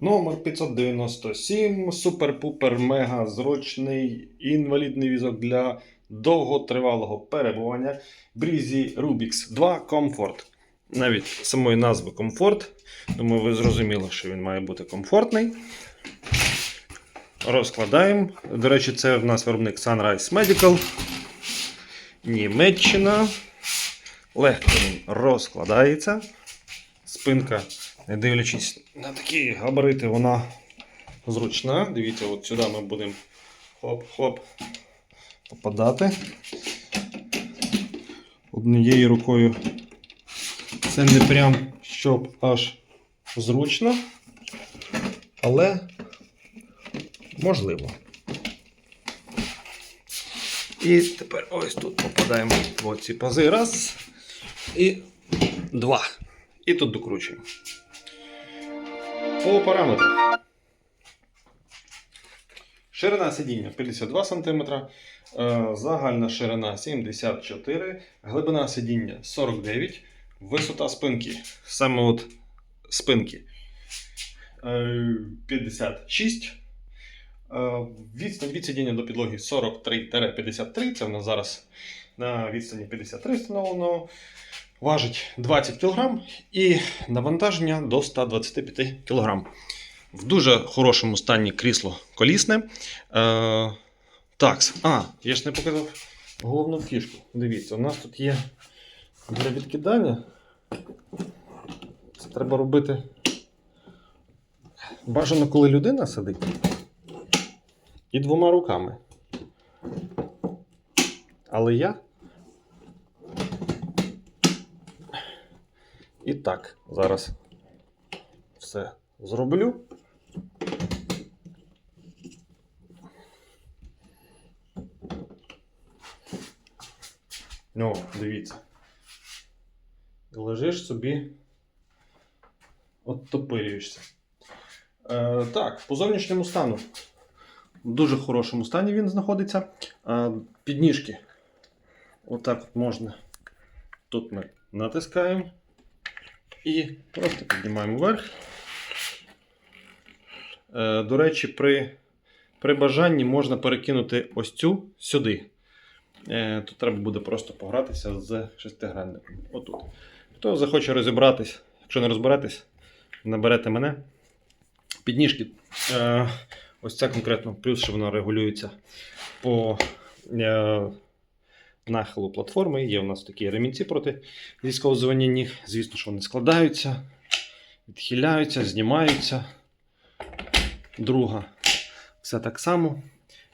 Номер 597. Супер-пупер мега зручний інвалідний візок для довготривалого перебування. Брізі Rubix 2 Comfort. Навіть самої назви комфорт. Думаю, ви зрозуміли, що він має бути комфортний. Розкладаємо. До речі, це в нас виробник Sunrise Medical. Німеччина. Легко він розкладається. Спинка, не дивлячись на такі габарити, вона зручна. Дивіться, от сюди ми будемо хоп-хоп попадати. Однією рукою це не прям щоб аж зручно, але можливо. І тепер ось тут попадаємо в ці пази. Раз. І два. І тут докручуємо. По параметрах. Ширина сидіння 52 см, е, загальна ширина 74 глибина сидіння 49 висота спинки. Саме от спинки е, 56. Е, Відстань від сидіння до підлоги 43-53. Це в нас зараз на відстані 53 встановлено. Важить 20 кг і навантаження до 125 кг. В дуже хорошому стані крісло колісне. Е, такс. А, я ж не показав головну фішку. Дивіться, у нас тут є для відкидання. Це треба робити. Бажано, коли людина сидить. І двома руками. Але я. І так, зараз все зроблю. Ну, дивіться. Лежиш собі, оттопирюєшся. Е, так, по зовнішньому стану. В дуже хорошому стані він знаходиться. Е, підніжки. Отак от можна. Тут ми натискаємо. І просто піднімаємо вверх. Е, до речі, при, при бажанні можна перекинути ось цю сюди. Е, тут треба буде просто погратися з шестигранником. Отут. Хто захоче розібратись, якщо не розберетесь, наберете мене. Підніжки. Е, ось це конкретно, плюс, що вона регулюється по нахилу платформи. Є у нас такі ремінці проти зісковзування ніг. Звісно, що вони складаються, відхиляються, знімаються. Друга. Все так само.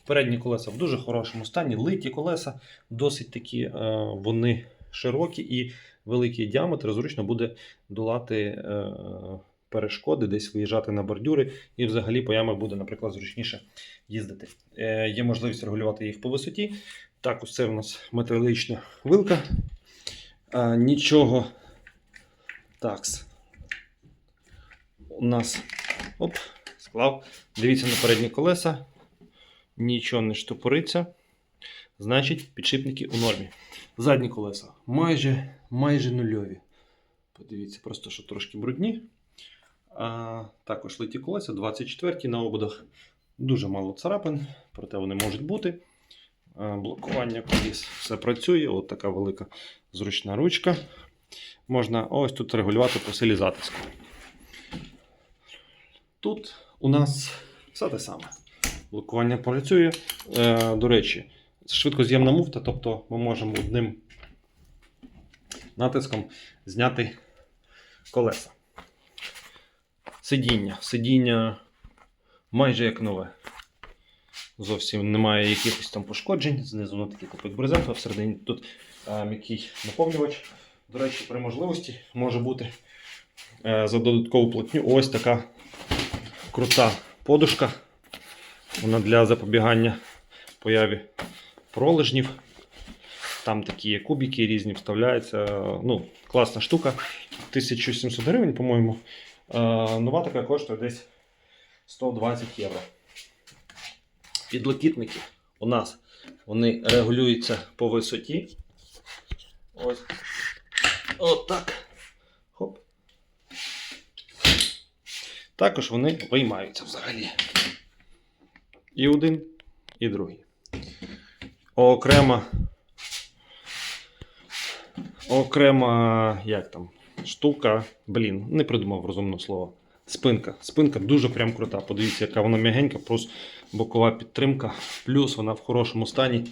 Передні колеса в дуже хорошому стані. Литі колеса, досить такі е, вони широкі і великий діаметр. Зручно буде долати е, перешкоди, десь виїжджати на бордюри, і взагалі по ямах буде, наприклад, зручніше їздити. Е, є можливість регулювати їх по висоті. Так, ось це у нас металічна вилка. А, нічого. Такс. У нас. Оп, склав. Дивіться на передні колеса. Нічого не штопориться. Значить, підшипники у нормі. Задні колеса майже майже нульові. Подивіться, просто що трошки брудні. А, також литі колеса 24 на ободах. Дуже мало царапин, проте вони можуть бути. А, блокування коліс все працює. От така велика зручна ручка. Можна ось тут регулювати по силі затиску. Тут у нас все те саме. Блокування працює. Е, до речі, швидкоз'ємна муфта, тобто ми можемо одним натиском зняти колеса. Сидіння. Сидіння майже як нове. Зовсім немає якихось там пошкоджень. Знизу воно такий купить брезент, а всередині тут е, м'який наповнювач. До речі, при можливості може бути е, за додаткову платню ось така крута подушка. Вона для запобігання появі пролежнів. Там такі кубики різні вставляються. Ну, класна штука. 1700 гривень, по-моєму. Е, Нова така коштує десь 120 євро. Підлокітники у нас вони регулюються по висоті. Ось. Отак. Хоп. Також вони виймаються взагалі. І один, і другий. Окрема. Окрема, як там, штука. Блін, не придумав розумного слова. Спинка. Спинка дуже прям крута. Подивіться, яка вона м'ягенька, плюс бокова підтримка, плюс вона в хорошому стані.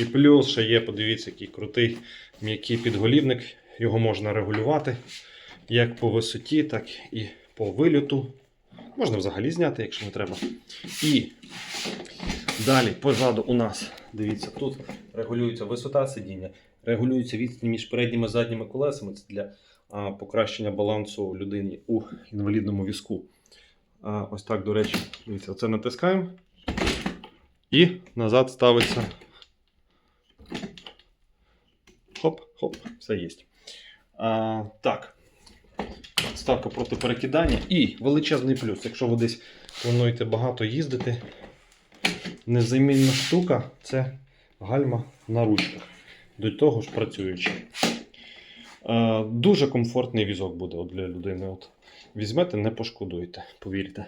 І плюс ще є, подивіться, який крутий м'який підголівник. Його можна регулювати як по висоті, так і по вильоту. Можна взагалі зняти, якщо не треба. І далі позаду у нас, дивіться, тут регулюється висота сидіння, регулюється відстань між передніми і задніми колесами. Це для покращення балансу людині у інвалідному візку. Ось так, до речі, дивіться, це натискаємо. І назад ставиться. Хоп, хоп, все є. А, так. Ставка проти перекидання. І величезний плюс. Якщо ви десь плануєте багато їздити, незамінна штука це гальма на ручках. До того ж працюючи. Е, дуже комфортний візок буде от для людини. От. Візьмете, не пошкодуйте, повірте.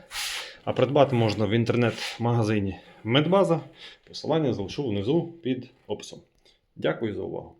А придбати можна в інтернет-магазині Медбаза. Посилання залишу внизу під описом. Дякую за увагу.